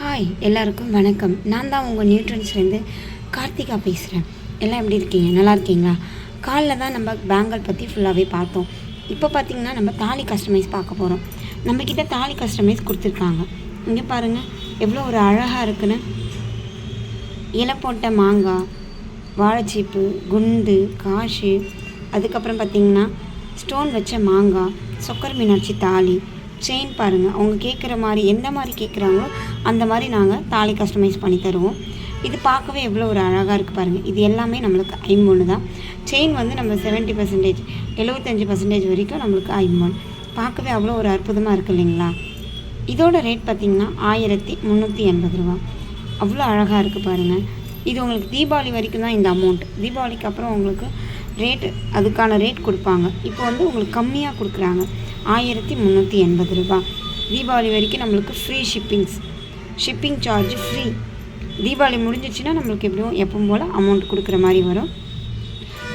Hi எல்லாருக்கும் வணக்கம். நான் தான் உங்கள் நியூட்ரன்ஸ்லேருந்து கார்த்திகா பேசுகிறேன் எல்லாம் எப்படி இருக்கீங்க? நல்லா இருக்கீங்களா? காலில் தான் நம்ம பேங்கல் பற்றி ஃபுல்லாகவே பார்த்தோம். இப்போ பார்த்தீங்கன்னா நம்ம தாலி கஸ்டமைஸ் பார்க்க போகிறோம் நம்மக்கிட்ட தாலி கஸ்டமைஸ் கொடுத்துருக்காங்க. இங்கே பாருங்கள் எவ்வளோ ஒரு அழகாக இருக்குன்னு. இலை போட்ட மாங்காய் வாழைச்சீப்பு குண்டு காஷு. அதுக்கப்புறம் பார்த்திங்கன்னா ஸ்டோன் வச்ச மாங்காய் சொக்கர் மீனாட்சி தாலி செயின் பாருங்கள் அவங்க கேட்குற மாதிரி என்ன மாதிரி கேட்குறாங்களோ அந்த மாதிரி நாங்கள் தாலி கஸ்டமைஸ் பண்ணி தருவோம். இது பார்க்கவே எவ்வளோ ஒரு அழகாக இருக்குது பாருங்கள் இது எல்லாமே நம்மளுக்கு ஐம்பொன்று தான். செயின் வந்து நம்ம செவன்ட்டி பர்சன்டேஜ் எழுபத்தஞ்சி பர்சன்டேஜ் வரைக்கும் நம்மளுக்கு ஐம்பொன். பார்க்கவே அவ்வளோ ஒரு அற்புதமாக இருக்குது இல்லைங்களா? இதோட ரேட் பார்த்திங்கன்னா ஆயிரத்தி முந்நூற்றி எண்பது ரூபா. அவ்வளோ அழகாக இருக்குது பாருங்கள் இது உங்களுக்கு தீபாவளி வரைக்கும் தான் இந்த அமௌண்ட் தீபாவளிக்கு அப்புறம் உங்களுக்கு ரேட்டு அதுக்கான ரேட் கொடுப்பாங்க. இப்போ வந்து உங்களுக்கு கம்மியாக கொடுக்குறாங்க. ஆயிரத்தி முந்நூற்றி எண்பது ரூபா. தீபாவளி வரைக்கும் நம்மளுக்கு free shippings shipping charge free Deepavali முடிஞ்சிச்சுன்னா நம்மளுக்கு எப்படியும் எப்பவும் போல் அமௌண்ட் கொடுக்குற மாதிரி வரும்.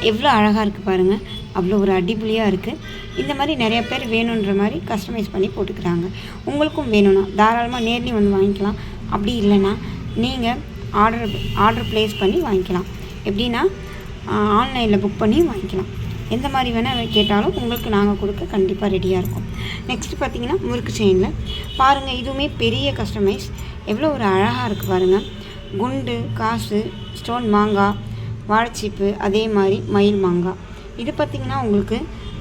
எவ்வளோ அழகாக இருக்குது பாருங்கள் அவ்வளோ ஒரு அடிப்பொலியாக இருக்குது இந்த மாதிரி நிறைய பேர் வேணுன்ற மாதிரி கஸ்டமைஸ் பண்ணி போட்டுக்கிறாங்க. உங்களுக்கும் வேணும்னா தாராளமாக நேர்லேயும் வந்து வாங்கிக்கலாம். அப்படி இல்லைன்னா நீங்கள் ஆர்டர் ஆர்டர் ப்ளேஸ் பண்ணி வாங்கிக்கலாம். எப்படின்னா ஆன்லைனில் புக் பண்ணி வாங்கிக்கலாம். எந்த மாதிரி வேணால் கேட்டாலும் உங்களுக்கு நாங்கள் கொடுக்க கண்டிப்பாக ரெடியாக இருக்கும். நெக்ஸ்ட் பார்த்தீங்கன்னா முறுக்கு செயினில் பாருங்கள் இதுவுமே பெரிய கஸ்டமைஸ் எவ்வளோ ஒரு அழகாக இருக்குது பாருங்கள் குண்டு காசு ஸ்டோன் மாங்காய் வாழைச்சீப்பு அதே மாதிரி மயில் மாங்காய் இது பார்த்திங்கன்னா உங்களுக்கு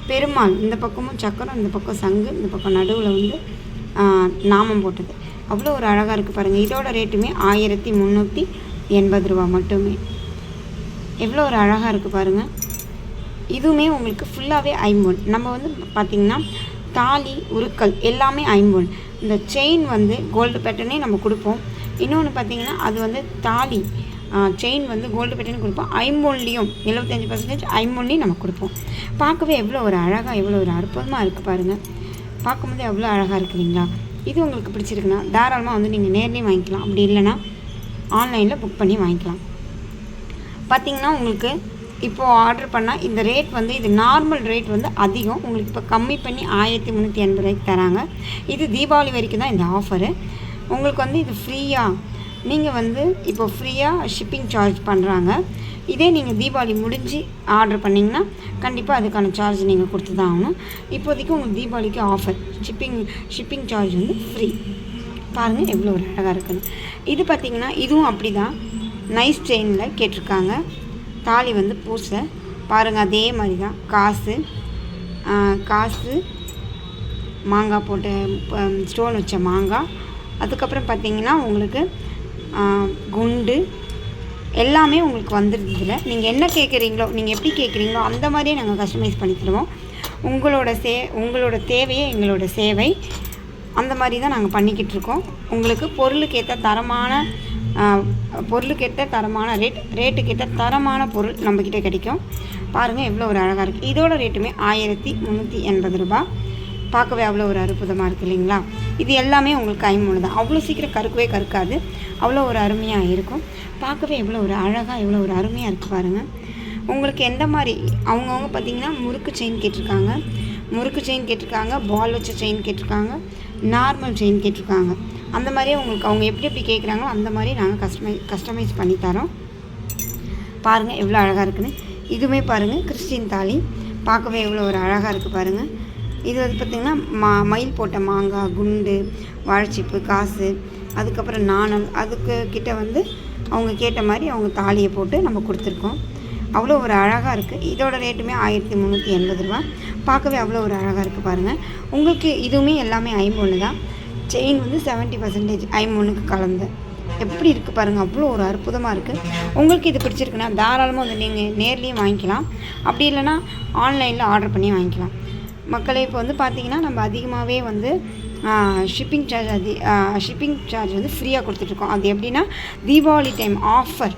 பெருமாள் இந்த பக்கமும் சக்கரம் இந்த பக்கம் சங்கு இந்த பக்கம் நடுவில் வந்து நாமம் போட்டது. அவ்வளோ ஒரு அழகாக இருக்குது பாருங்கள் இதோட ரேட்டுமே ஆயிரத்தி முந்நூற்றி எண்பது ரூபா மட்டுமே. எவ்வளோ ஒரு அழகாக இருக்குது பாருங்கள் இதுவுமே உங்களுக்கு ஃபுல்லாகவே ஐம்பொன். நம்ம வந்து பார்த்திங்கன்னா தாலி உருக்கல் எல்லாமே ஐம்பொன். இந்த செயின் வந்து கோல்டு பேட்டர்னே நம்ம கொடுப்போம். இன்னொன்று பார்த்திங்கன்னா அது வந்து தாலி செயின் வந்து கோல்டு பேட்டர்னு கொடுப்போம். ஐம்பொன்லேயும் எழுபத்தஞ்சி பர்சன்டேஜ் ஐம்பொன்லேயும் நம்ம கொடுப்போம். பார்க்கவே எவ்வளோ ஒரு அழகாக எவ்வளோ ஒரு அற்புதமாக இருக்குது பாருங்கள் பார்க்கும்போது எவ்வளோ அழகாக இருக்குதுங்களா இது உங்களுக்கு பிடிச்சிருக்குன்னா தாராளமாக வந்து நீங்கள் நேர்லேயும் வாங்கிக்கலாம். அப்படி இல்லைன்னா ஆன்லைனில் புக் பண்ணி வாங்கிக்கலாம். பார்த்திங்கன்னா உங்களுக்கு இப்போது ஆர்டர் பண்ணால் இந்த ரேட் வந்து இது நார்மல் ரேட் வந்து அதிகம். உங்களுக்கு இப்போ கம்மி பண்ணி ஆயிரத்தி முந்நூற்றி எண்பது ரூபாய்க்கு தராங்க. இது தீபாவளி வரைக்கும் தான் இந்த ஆஃபரு உங்களுக்கு வந்து இது ஃப்ரீயாக நீங்கள் வந்து இப்போ ஃப்ரீயாக ஷிப்பிங் சார்ஜ் பண்ணுறாங்க இதே நீங்கள் தீபாவளி முடிஞ்சு ஆர்டர் பண்ணிங்கன்னா கண்டிப்பாக அதுக்கான சார்ஜ் நீங்கள் கொடுத்து தான் ஆகணும். இப்போதைக்கு உங்களுக்கு தீபாவளிக்கு ஆஃபர் ஷிப்பிங் ஷிப்பிங் சார்ஜ் வந்து ஃப்ரீ பாருங்கள் எவ்வளோ ஒரு அழகாக இருக்குன்னு. இது பார்த்திங்கன்னா இதுவும் அப்படி தான் நைஸ் செயினில் கேட்டிருக்காங்க. தாலி வந்து பூசை. பாருங்கள் அதே மாதிரி தான் காசு காசு. மாங்காய் போட்டு ஸ்டோன் வச்ச மாங்காய். அதுக்கப்புறம் பார்த்தீங்கன்னா உங்களுக்கு குண்டு. எல்லாமே உங்களுக்கு வந்துடுதுல நீங்கள் என்ன கேட்குறீங்களோ நீங்கள் எப்படி கேட்குறீங்களோ அந்த மாதிரியே நாங்கள் கஸ்டமைஸ் பண்ணி தருவோம். உங்களோட சே உங்களோட தேவையே எங்களோட சேவை. அந்த மாதிரி தான் நாங்கள் பண்ணிக்கிட்டு இருக்கோம். உங்களுக்கு பொருளுக்கு ஏற்ற தரமான பொருளுக்கேற்ற தரமான ரேட் ரேட்டுக்கேற்ற தரமான பொருள் நம்மக்கிட்ட கிடைக்கும். பாருங்கள் எவ்வளோ ஒரு அழகாக இருக்குது இதோட ரேட்டுமே ஆயிரத்தி முந்நூற்றி எண்பது ரூபா. பார்க்கவே அவ்வளோ ஒரு அற்புதமாக இருக்குது இல்லைங்களா? இது எல்லாமே உங்களுக்கு ஐம்பொழு தான். அவ்வளோ சீக்கிரம் கருக்கவே கருக்காது. அவ்வளோ ஒரு அருமையாக இருக்கும். பார்க்கவே எவ்வளோ ஒரு அழகாக எவ்வளோ ஒரு அருமையாக இருக்குது பாருங்கள் உங்களுக்கு எந்த மாதிரி அவங்கவுங்க பார்த்திங்கன்னா முறுக்கு செயின் கேட்டிருக்காங்க. முறுக்கு செயின் கேட்டிருக்காங்க பால் வச்ச செயின் கேட்டிருக்காங்க நார்மல் செயின் கேட்டிருக்காங்க. அந்த மாதிரியே உங்களுக்கு அவங்க எப்படி எப்படி கேட்குறாங்களோ அந்த மாதிரி நாங்கள் கஸ்டமை கஸ்டமைஸ் பண்ணி தரோம். பாருங்கள் எவ்வளோ அழகாக இருக்குன்னு. இதுவுமே பாருங்கள் கிறிஸ்டின் தாலி. பார்க்கவே எவ்வளோ ஒரு அழகாக இருக்குது பாருங்கள் இது வந்து பார்த்திங்கன்னா மா மயில் போட்ட மாங்காய் குண்டு வாழைச்சிப்பு காசு அதுக்கப்புறம் நாணல் அதுக்கு கிட்ட வந்து அவங்க கேட்ட மாதிரி அவங்க தாலியை போட்டு நம்ம கொடுத்துருக்கோம். அவ்வளோ ஒரு அழகாக இருக்குது இதோட ரேட்டுமே ஆயிரத்தி முந்நூற்றி எண்பது ரூபா. பார்க்கவே அவ்வளோ ஒரு அழகாக இருக்குது பாருங்கள் உங்களுக்கு இதுவுமே எல்லாமே ஐம்பொன்று தான். செயின் வந்து செவன்ட்டி பர்சன்டேஜ் ஐம்பொன்னுக்கு கலந்து. எப்படி இருக்குது பாருங்கள் அவ்வளோ ஒரு அற்புதமாக இருக்குது உங்களுக்கு இது பிடிச்சிருக்குன்னா தாராளமாக வந்து நீங்கள் நேர்லேயும் வாங்கிக்கலாம். அப்படி இல்லைனா ஆன்லைனில் ஆர்டர் பண்ணி வாங்கிக்கலாம். மக்களே இப்போ வந்து பார்த்திங்கன்னா நம்ம அதிகமாகவே வந்து ஷிப்பிங் சார்ஜ் அதி ஷிப்பிங் சார்ஜ் வந்து ஃப்ரீயாக கொடுத்துட்ருக்கோம் அது எப்படின்னா தீபாவளி டைம் ஆஃபர்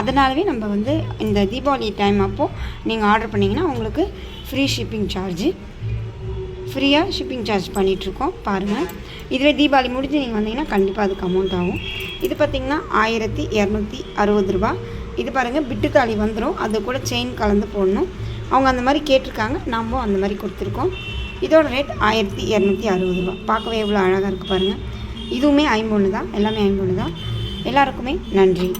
அதனாலவே நம்ம வந்து இந்த தீபாவளி டைம் அப்போது நீங்கள் ஆர்டர் பண்ணிங்கன்னா உங்களுக்கு ஃப்ரீ ஷிப்பிங் சார்ஜு ஃப்ரீயாக ஷிப்பிங் சார்ஜ் பண்ணிகிட்ருக்கோம் பாருங்கள் இதுவே தீபாவளி முடிஞ்சு நீங்கள் வந்தீங்கன்னா கண்டிப்பாக அதுக்கு அமௌண்ட் ஆகும். இது பார்த்திங்கன்னா ஆயிரத்தி இரநூத்தி அறுபது ரூபா. இது பாருங்கள் பிட்டு தாலி வந்துடும் அது கூட செயின் கலந்து போடணும். அவங்க அந்த மாதிரி கேட்டிருக்காங்க நாம் அந்த மாதிரி கொடுத்துருக்கோம். இதோட ரேட் ஆயிரத்தி இரநூத்தி அறுபது ரூபா. பார்க்கவே எவ்வளோ அழகாக இருக்குது பாருங்கள் இதுவுமே ஐம்பொன்று தான் எல்லாமே ஐம்பொன்று தான். எல்லாருக்குமே நன்றி.